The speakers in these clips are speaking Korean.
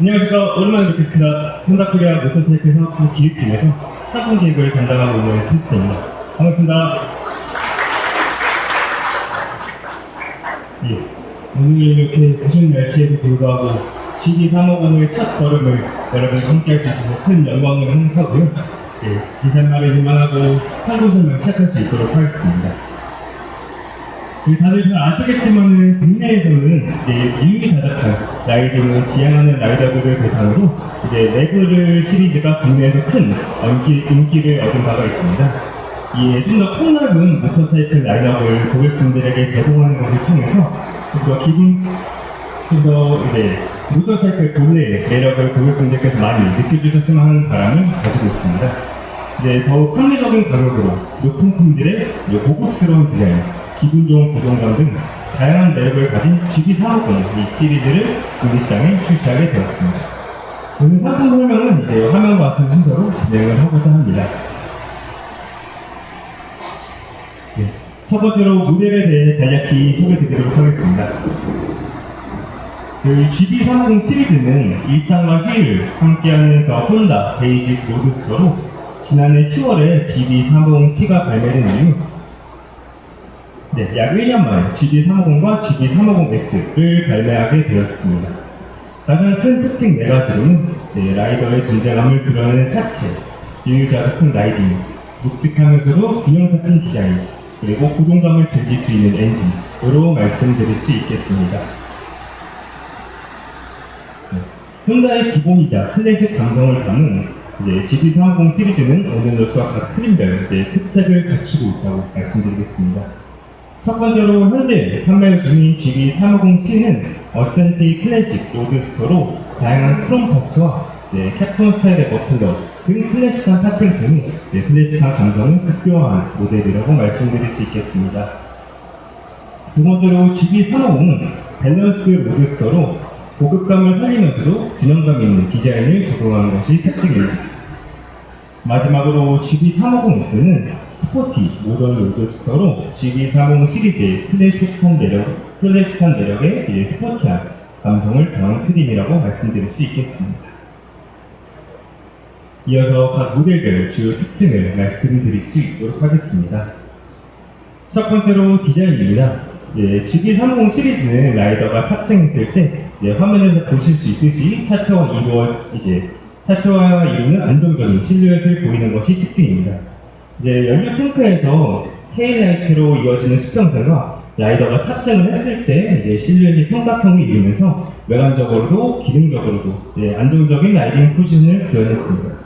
안녕하십니까. 오랜만에 뵙겠습니다. 혼다코리아 모터사이클 산업부 기획팀에서 상품 기획을 담당하고 있는 실수입니다. 반갑습니다. 예, 오늘 이렇게 구준 날씨에도 불구하고 GD350의 첫 걸음을 여러분과 함께 할 수 있어서 큰 영광을 생각하고요. 예, 이산말을 희망하고 상품 설명 시작할 수 있도록 하겠습니다. 다들 잘 아시겠지만은 국내에서는 이제 유유자적한 라이딩을 지향하는 라이더들을 대상으로 이제 레그를 시리즈가 국내에서 큰 인기, 인기를 얻은 바가 있습니다. 이에 좀더 폭넓은 모터사이클 라인업을 고객분들에게 제공하는 것을 통해서 좀 더 기분, 좀 더 이제 모터사이클 본래의 매력을 고객분들께서 많이 느껴주셨으면 하는 바람을 가지고 있습니다. 이제 더욱 합리적인 가격으로 높은 품질의 고급스러운 디자인, 기분 좋은 고정감 등 다양한 매력을 가진 GB450 이 시리즈를 국내 시장에 출시하게 되었습니다. 오늘 상품 설명은 이제 화면과 같은 순서로 진행을 하고자 합니다. 네, 첫 번째로 모델에 대해 간략히 소개드리도록 하겠습니다. 그 GB350 시리즈는 일상과 휴일 함께하는 그 혼다 베이직 로드스터로 지난해 10월에 GB350C가 발매된 이후 네, 약 1년 만에 GB350과 GB350S를 발매하게 되었습니다. 가장 큰 특징 네 가지로는 네, 라이더의 존재감을 드러내는 차체, 유유자적한 라이딩, 묵직하면서도 균형 잡힌 디자인, 그리고 고동감을 즐길 수 있는 엔진으로 말씀드릴 수 있겠습니다. 네, 혼다의 기본이자 클래식 감성을 담은 이제 GB350 시리즈는 오늘로서 각 트림별 이제 특색을 갖추고 있다고 말씀드리겠습니다. 첫 번째로 현재 판매 중인 GB350C는 어센티 클래식 로드스터로 다양한 크롬 파츠와 네, 캡톤 스타일의 머플러 등 클래식한 파츠를 통해 네, 클래식한 감성을 극대화한 모델이라고 말씀드릴 수 있겠습니다. 두 번째로 GB350은 밸런스 로드스터로 고급감을 살리면서도 균형감 있는 디자인을 적용한 것이 특징입니다. 마지막으로 GB350S는 스포티 모던 로드 스터로 GB350 시리즈의 클래식한 매력, 클래식한 매력의 이제 스포티한 감성을 더한 트림이라고 말씀드릴 수 있겠습니다. 이어서 각 모델별 주요 특징을 말씀드릴 수 있도록 하겠습니다. 첫 번째로 디자인입니다. 예, GB350 시리즈는 라이더가 탑승했을 때 예, 화면에서 보실 수 있듯이 차체와 이루어 이제 차체와 이루는 안정적인 실루엣을 보이는 것이 특징입니다. 이제 연료 탱크에서 테일라이트로 이어지는 수평선과 라이더가 탑승을 했을 때 이제 실루엣이 삼각형을 이루면서 외관적으로도 기능적으로도 예, 안정적인 라이딩 포지션을 구현했습니다.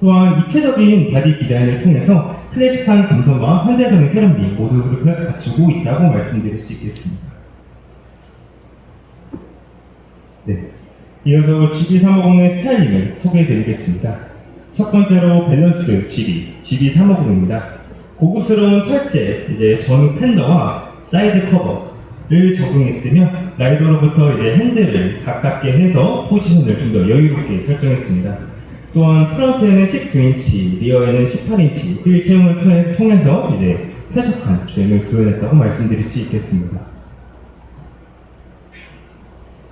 또한 입체적인 바디 디자인을 통해서 클래식한 감성과 현대적인 세련미 모두를 갖추고 있다고 말씀드릴 수 있겠습니다. 네. 이어서 GB350의 스타일링을 소개해드리겠습니다. 첫 번째로 밸런스 GB, GB350입니다. 고급스러운 철제, 이제 전후 팬더와 사이드 커버를 적용했으며 라이더로부터 이제 핸들을 가깝게 해서 포지션을 좀 더 여유롭게 설정했습니다. 또한 프론트에는 19인치, 리어에는 18인치 휠 채용을 통해서 이제 쾌적한 주행을 구현했다고 말씀드릴 수 있겠습니다.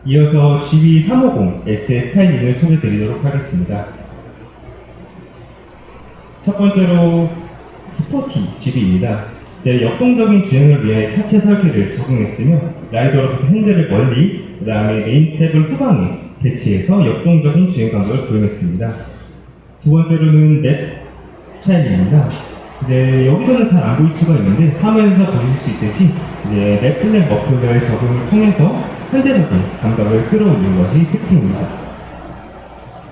이어서 GB350S의 스타일링을 소개드리도록 하겠습니다. 첫 번째로 스포티 GB입니다. 이제 역동적인 주행을 위해 차체 설계를 적용했으며 라이더로부터 핸들을 멀리, 그 다음에 메인 스텝을 후방에 배치해서 역동적인 주행 감각을 구현했습니다. 두 번째로는 넷 스타일입니다. 이제 여기서는 잘 안 보일 수가 있는데 화면에서 보실 수 있듯이 이제 랩플렉 머플러의 적용을 통해서 현대적인 감각을 끌어올리는 것이 특징입니다.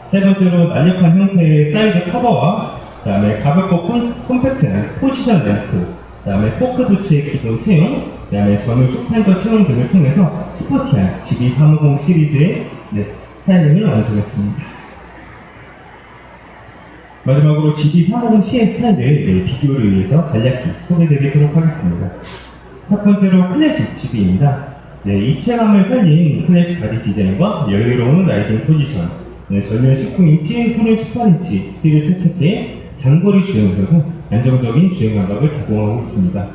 세 번째로 날렵한 형태의 사이드 커버와 그 다음에 가볍고 콤, 콤팩트한 포지션 램프, 그 다음에 포크 도치의 기본 채용, 그 다음에 전후 슈펜더 채용 등을 통해서 스포티한 GB350 시리즈의 네, 스타일링을 완성했습니다. 마지막으로 GB350C의 스타일을 이제 비교를 위해서 간략히 소개드리도록 하겠습니다. 첫 번째로 클래식 GB입니다. 네, 입체감을 살린 클래식 바디 디자인과 여유로운 라이딩 포지션, 네, 전면 19인치, 후륜 18인치 휠을 채택해 장거리 주행에서도 안정적인 주행 감각을 제공하고 있습니다.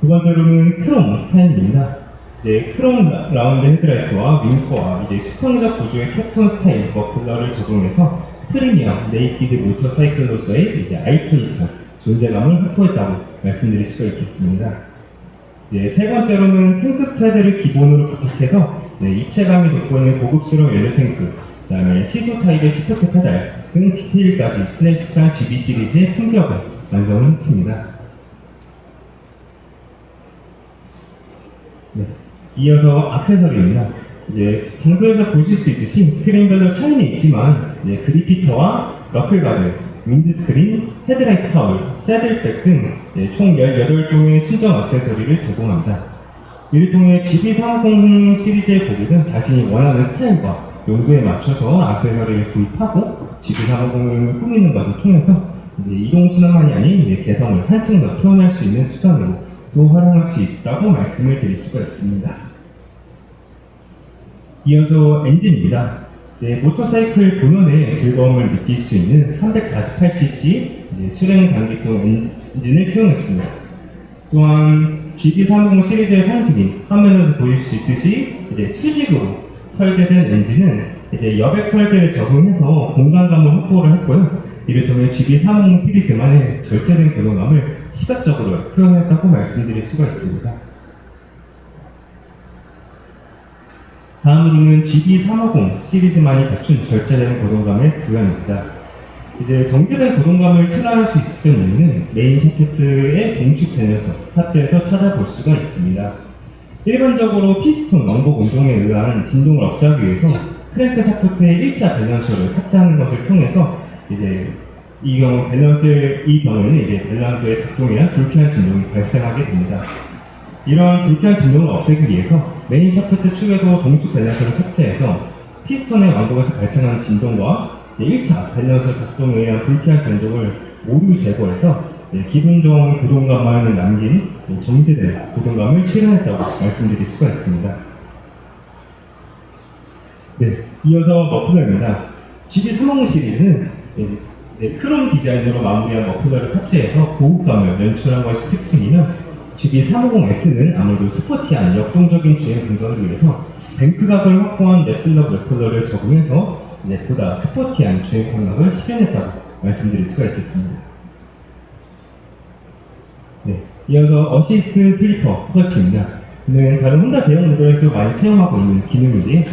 두 번째로는 크롬 스타일입니다. 이제 크롬 라- 라운드 헤드라이트와 윙커와 이제 수평적 구조의 패턴 스타일 머플러를 적용해서 프리미엄 네이키드 모터사이클로서의 이제 아이코닉한 존재감을 확보했다고 말씀드릴 수가 있겠습니다. 이제 세 번째로는 탱크 패드를 기본으로 부착해서 네, 입체감이 돋보이는 고급스러운 연료 탱크, 그 다음에 시소 타입의 시프트 페달 등 디테일까지 클래식한 GB 시리즈의 품격을 완성을 했습니다. 네, 이어서 액세서리입니다. 이제 장소에서 보실 수 있듯이 트림별로 차이는 있지만 이제 그리피터와 러클가드, 윈드스크린, 헤드라이트 타월, 새들백 등 네, 총 18종의 순정 액세서리를 제공합니다. 이를 통해 GB350 시리즈의 고객은 자신이 원하는 스타일과 용도에 맞춰서 액세서리를 구입하고 GB350을 꾸미는 것을 통해서 이제 이동 수단만이 아닌 개성을 한층 더 표현할 수 있는 수단으로 또 활용할 수 있다고 말씀을 드릴 수가 있습니다. 이어서 엔진입니다. 이제 모터사이클 본원의 즐거움을 느낄 수 있는 348cc 이제 수랭 단기통 엔진을 채용했습니다. 또한 GB350 시리즈의 상징인 화면에서 보일 수 있듯이 이제 수직으로 설계된 엔진은 이제 여백 설계를 적용해서 공간감을 확보를 했고요. 이를 통해 GB350 시리즈만의 절제된 고동감을 시각적으로 표현했다고 말씀드릴 수가 있습니다. 다음으로는 GB350 시리즈만이 갖춘 절제된 고동감의 구현입니다. 이제 정제된 고동감을 실현할 수 있었던 이유는 메인 샤프트의 공축 배너서 탑재해서 찾아볼 수가 있습니다. 일반적으로 피스톤 왕복 운동에 의한 진동을 억제하기 위해서 크랭크 샤프트에 일자 밸런서를 탑재하는 것을 통해서 이제 이 경우 밸런스 이 경우에는 이제 밸런스의 작동이나 불쾌한 진동이 발생하게 됩니다. 이러한 불쾌한 진동을 없애기 위해서 메인 샤프트 축에도 동축 밸런서를 탑재해서 피스톤의 왕복에서 발생하는 진동과 이제 1차 밸런서 작동에 의한 불쾌한 변동을 모두 제거해서 기분 좋은 고동감만을 남긴 정제된 고동감을 실현했다고 말씀드릴 수가 있습니다. 네, 이어서 머플러입니다. GB350 시리즈는 크롬 디자인으로 마무리한 머플러를 탑재해서 고급감을 연출한 것이 특징이며 GB350S는 아무래도 스포티한 역동적인 주행 감각을 위해서 뱅크각을 확보한 넷블럭 머플러를 적용해서 이제 보다 스포티한 주행 감각을 실현했다고 말씀드릴 수가 있겠습니다. 네, 이어서 어시스트 슬리퍼 클러치입니다. 는 다른 혼다 대형 모델에서 많이 사용하고 있는 기능인데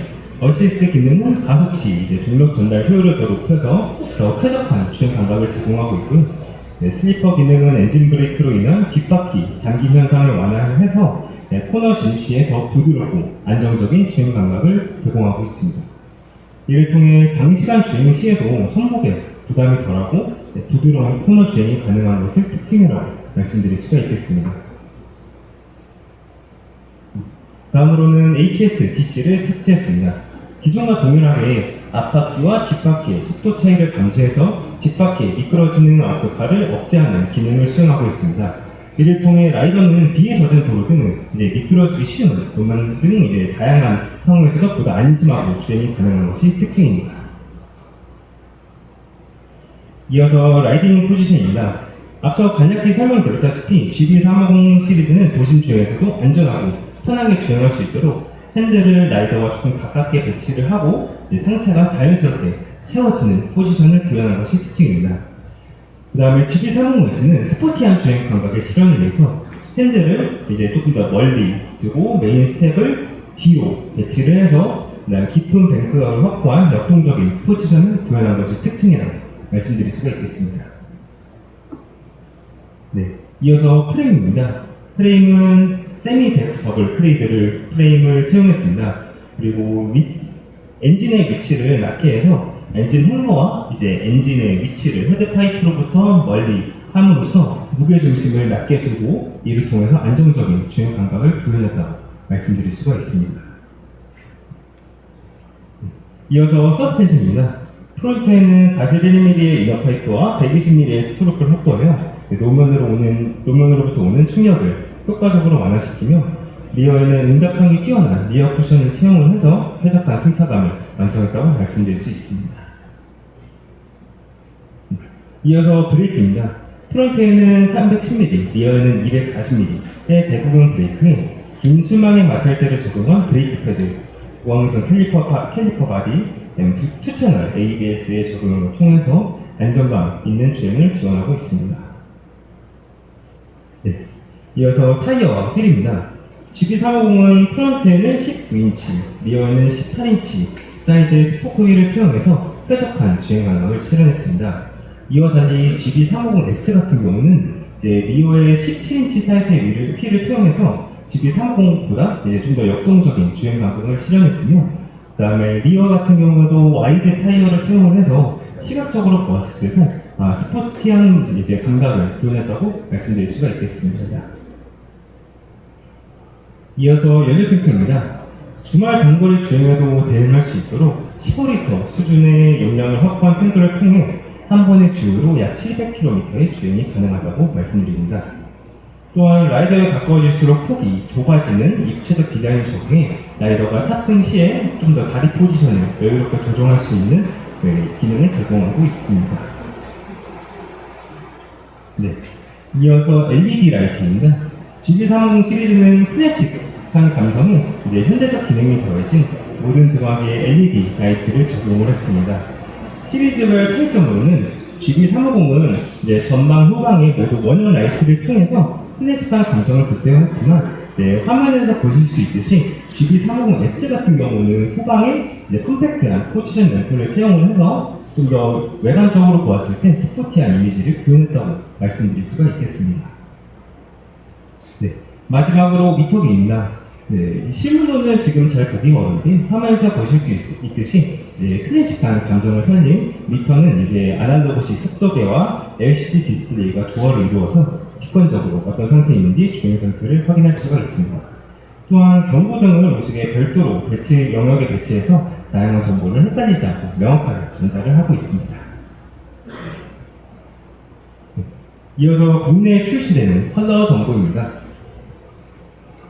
어시스트 기능은 가속 시 이제 동력 전달 효율을 더 높여서 더 쾌적한 주행 감각을 제공하고 있고요. 네, 슬리퍼 기능은 엔진 브레이크로 인한 뒷바퀴 잠김 현상을 완화해서 네, 코너 진입 시에 더 부드럽고 안정적인 주행 감각을 제공하고 있습니다. 이를 통해 장시간 주행 시에도 손목에 부담이 덜하고 네, 부드러운 코너 주행이 가능한 것을 특징이라고 말씀드릴 수가 있겠습니다. 다음으로는 HS DC를 탑재했습니다. 기존과 동일하게 앞바퀴와 뒷바퀴의 속도 차이를 감지해서 뒷바퀴에 미끄러지는 아웃카를 억제하는 기능을 수행하고 있습니다. 이를 통해 라이더는 비에 젖은 도로 등은 이제 미끄러지기 쉬운 도면 등 이제 다양한 상황에서도 보다 안심하고 주행이 가능한 것이 특징입니다. 이어서 라이딩 포지션입니다. 앞서 간략히 설명드렸다시피 GB350 시리즈는 도심 주행에서도 안전하고 편하게 주행할 수 있도록 핸들을 라이더와 조금 가깝게 배치를 하고 상체가 자연스럽게 세워지는 포지션을 구현한 것이 특징입니다. 그 다음에 GB350S는 스포티한 주행 감각을 실현을 위해서 핸들을 이제 조금 더 멀리 두고 메인 스텝을 뒤로 배치를 해서 그다음 깊은 뱅크각을 확보한 역동적인 포지션을 구현한 것이 특징이라고 말씀드릴 수가 있겠습니다. 네, 이어서 프레임입니다. 프레임은 세미 더블 플레이드를 프레임을 채용했습니다. 그리고 위, 엔진의 위치를 해서 엔진 행로와 이제 엔진의 위치를 헤드 파이프로부터 멀리 함으로써 무게 중심을 낮게 두고 이를 통해서 안정적인 주행 감각을 구현했다고 말씀드릴 수가 있습니다. 이어서 서스펜션입니다. 프론트에는 41mm의 이너 파이프와 120mm의 스트로크를 확보하여 노면으로 오는 노면으로부터 오는 충격을 효과적으로 완화시키며 리어에는 응답성이 뛰어난 리어 쿠션을 채용을 해서 쾌적한 승차감을 완성했다고 말씀드릴 수 있습니다. 이어서 브레이크입니다. 프론트에는 310mm, 리어에는 240mm의 대구경 브레이크에 긴 수망의 마찰제를 적용한 브레이크 패드, 우왕선 캘리퍼, 바, 캘리퍼 바디, 투, 투 채널 ABS의 적용을 통해서 안전감 있는 주행을 지원하고 있습니다. 네. 이어서 타이어와 휠입니다. GB350은 프론트에는 19인치, 리어에는 18인치 사이즈의 스포크 휠을 채용해서 쾌적한 주행 감각을 실현했습니다. 이와 달리 GB350S 같은 경우는 이제 리어에 17인치 사이즈의 휠을, 휠을 채용해서 GB350보다 이제 좀 더 역동적인 주행 감각을 실현했으며 그 다음에 리어 같은 경우도 와이드 타이어를 채용을 해서 시각적으로 보았을 때도 아, 스포티한 이제 감각을 구현했다고 말씀드릴 수가 있겠습니다. 이어서 연료 탱크입니다. 주말 장거리 주행에도 대응할 수 있도록 15리터 수준의 용량을 확보한 탱크를 통해 한 번의 주유로 약 700km의 주행이 가능하다고 말씀드립니다. 또한 라이더에 가까워질수록 폭이 좁아지는 입체적 디자인을 적용해 라이더가 탑승 시에 좀 더 다리 포지션을 여유롭게 조정할 수 있는 네, 기능을 제공하고 있습니다. 네. 이어서 LED 라이트입니다. GB350 시리즈는 클래식한 감성에 이제 현대적 기능이 더해진 모든 등화기에 LED 라이트를 적용을 했습니다. 시리즈별 차이점으로는 GB350은 이제 전방 후방에 모두 원형 라이트를 통해서 클래식한 감성을 극대화했지만 이제 화면에서 보실 수 있듯이 GB350S 같은 경우는 후방에 이제 컴팩트한 포지션 램프를 채용을 해서 좀 더 외관적으로 보았을 때 스포티한 이미지를 구현했다고 말씀드릴 수가 있겠습니다. 네, 마지막으로 미터기입니다. 네, 이 실물로는 지금 잘 보기가 어려운데 화면에서 보실 수 있, 있듯이 이제 클래식한 감정을 살린 미터는 이제 아날로그식 속도계와 LCD 디스플레이가 조화를 이루어서 직관적으로 어떤 상태에 있는지 주행 상태를 확인할 수가 있습니다. 또한 경고 등을 우측에 별도로 배치 영역에 배치해서 다양한 정보를 헷갈리지 않고 명확하게 전달을 하고 있습니다. 네, 이어서 국내에 출시되는 컬러 정보입니다.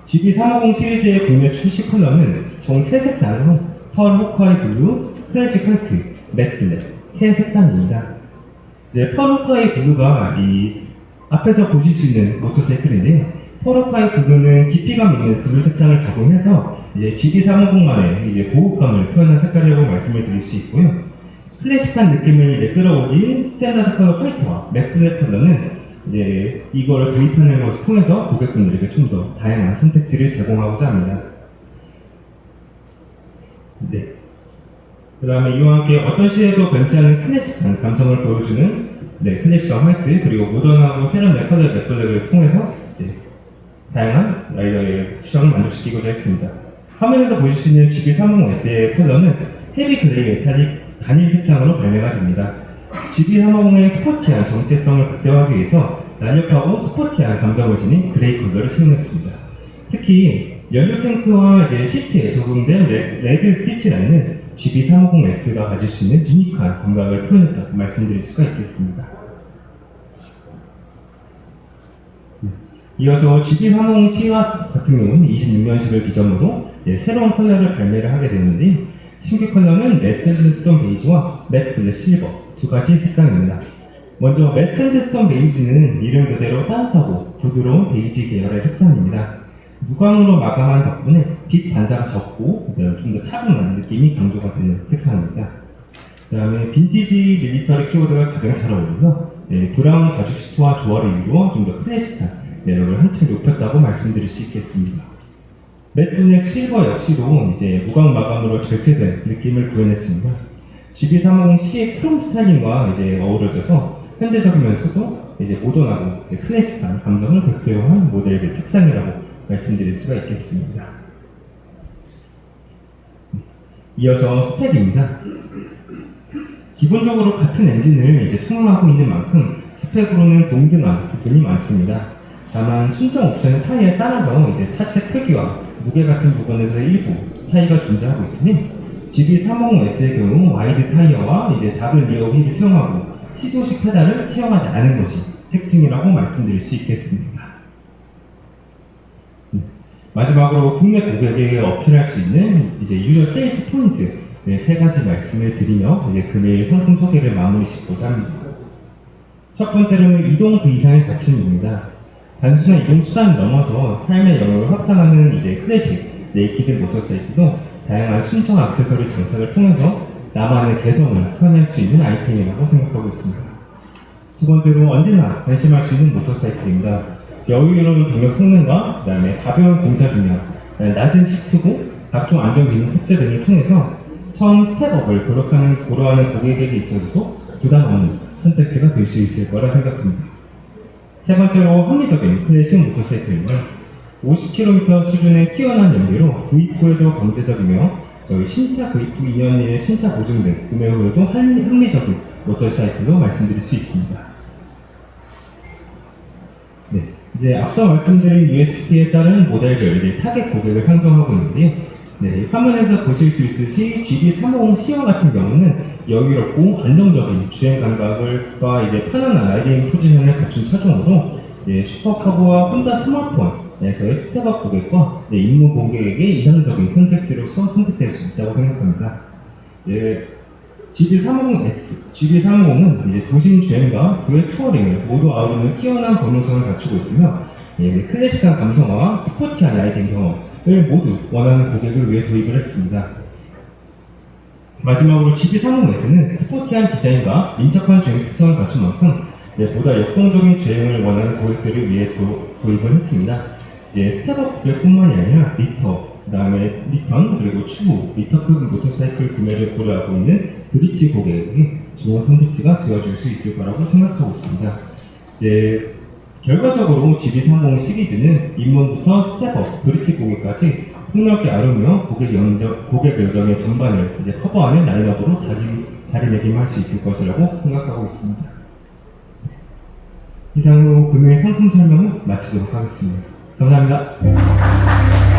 GB350 시리즈의 국내 출시 컬러는 총 3색상으로 펄 호카이 블루, 클래식 화이트, 맷 블랙 세 색상입니다. 이제 펄 호카이 블루가 이 앞에서 보실 수 있는 모터사이클인데요. 펄 호카이 블루는 깊이감 있는 블루 색상을 적용해서 이제 GB350만의 이제 고급감을 표현한 색깔이라고 말씀을 드릴 수 있고요. 클래식한 느낌을 이제 끌어올린 스탠다드 컬러 화이트와 맷 블랙 컬러는 이제 이거를 도입하는 것을 통해서 고객분들에게 좀 더 다양한 선택지를 제공하고자 합니다. 네. 그 다음에 이와 함께 어떤 시대도 변치 않은 클래식한 감성을 보여주는 네, 클래식한 화이트 그리고 모던하고 세련된 컬러 맥블랙을 통해서 이제 다양한 라이더의 취향을 만족시키고자 했습니다. 화면에서 보실 수 있는 GB350S의 컬러는 헤비 그레이 메탈릭 단일 색상으로 발매가 됩니다. GB350의 스포티한 정체성을 극대화하기 위해서 날렵하고 스포티한 감정을 지닌 그레이 컬러를 사용했습니다. 특히 연료 탱크와 시트에 적용된 레, 레드 스티치 라인은 GB350S가 가질 수 있는 유니크한 감각을 표현했다고 말씀드릴 수가 있겠습니다. 네. 이어서 GB350C 같은 경우는 26년식을 기점으로 예, 새로운 컬러를 발매를 하게 되는데 신규 컬러는 메셀드스톤 베이지와 맷 블랙 실버 두 가지 색상입니다. 먼저 메셀드스톤 베이지는 이름 그대로 따뜻하고 부드러운 베이지 계열의 색상입니다. 무광으로 마감한 덕분에 빛 반사가 적고 좀 더 차분한 느낌이 강조가 되는 색상입니다. 그 다음에 빈티지 밀리터리 키보드가 가장 잘 어울려서 네, 브라운 가죽 시트와 조화를 이루어 좀 더 클래식한 매력을 한층 높였다고 말씀드릴 수 있겠습니다. 맷블랙 실버 역시도 이제 무광 마감으로 절제된 느낌을 구현했습니다. GB350C의 크롬 스타일링과 이제 어우러져서 현대적이면서도 이제 모던하고 이제 클래식한 감성을 극대화한 모델의 색상이라고 말씀드릴 수가 있겠습니다. 이어서 스펙입니다. 기본적으로 같은 엔진을 이제 통용하고 있는 만큼 스펙으로는 동등한 부분이 많습니다. 다만 순정 옵션의 차이에 따라서 이제 차체 크기와 무게 같은 부분에서 일부 차이가 존재하고 있으니 GB350S의 경우 와이드 타이어와 이제 작은 리어 휠을 채용하고 시소식 페달을 채용하지 않은 것이 특징이라고 말씀드릴 수 있겠습니다. 네. 마지막으로 국내 고객에게 어필할 수 있는 이제 유저 세일즈 포인트 네, 세 가지 말씀을 드리며 이제 금일 상품 소개를 마무리 짓고자 합니다. 첫 번째로는 이동 그 이상의 가치입니다. 단순한 이동 수단을 넘어서 삶의 영역을 확장하는 이제 클래식 네이키드 모터사이클도 다양한 순정 액세서리 장착을 통해서 나만의 개성을 표현할 수 있는 아이템이라고 생각하고 있습니다. 두 번째로 언제나 안심할 수 있는 모터사이클입니다. 여유로운 동력 성능과 그다음에 가벼운 공차 중량, 낮은 시트고 각종 안전 기능 탑재 등을 통해서 처음 스텝업을 고려하는, 고려하는 고객에게 있어서도 부담 없는 선택지가 될 수 있을 거라 생각합니다. 세 번째로 합리적인 클래식 모터사이클입니다. 50km 수준의 뛰어난 연비로 구입 후에도 경제적이며 저희 신차 구입 후 2년 이내 신차 보증 등 구매 후에도 합리- 합리적인 모터사이클로 말씀드릴 수 있습니다. 네, 이제 앞서 말씀드린 USP에 따른 모델별 타겟 고객을 상정하고 있는데요. 네, 화면에서 보실 수 있듯이 GB350 C와 같은 경우는 여유롭고 안정적인 주행 감각을과 이제 편안한 라이딩 포지션을 갖춘 차종으로 이제 슈퍼카보와 혼다 스마트폰 에서의 스텝업 고객과 네, 입문 고객에게 이상적인 선택지로서 선택될 수 있다고 생각합니다. 이제 GB350S, GB350은 이제 도심 주행과 그의 투어링을 모두 아우르는 뛰어난 범용성을 갖추고 있으며 예, 클래식한 감성과 스포티한 라이딩 경험을 모두 원하는 고객을 위해 도입을 했습니다. 마지막으로 GB350S는 스포티한 디자인과 민첩한 주행 특성을 갖춘 만큼 보다 역동적인 주행을 원하는 고객들을 위해 도, 도입을 했습니다. 이제 스텝업 고객뿐만이 아니라 리터, 그 다음에 리턴, 그리고 추후, 리터급 모터사이클 구매를 고려하고 있는 브릿지 고객에게 좋은 선택지가 되어줄 수 있을 거라고 생각하고 있습니다. 이제 결과적으로 GB30 시리즈는 입문부터 스텝업, 브릿지 고객까지 폭넓게 아르며 고객 연정, 고객 여정의 전반을 이제 커버하는 라인업으로 자리, 자리매김할 수 있을 것이라고 생각하고 있습니다. 이상으로 금요일 상품 설명을 마치도록 하겠습니다. 감사합니다.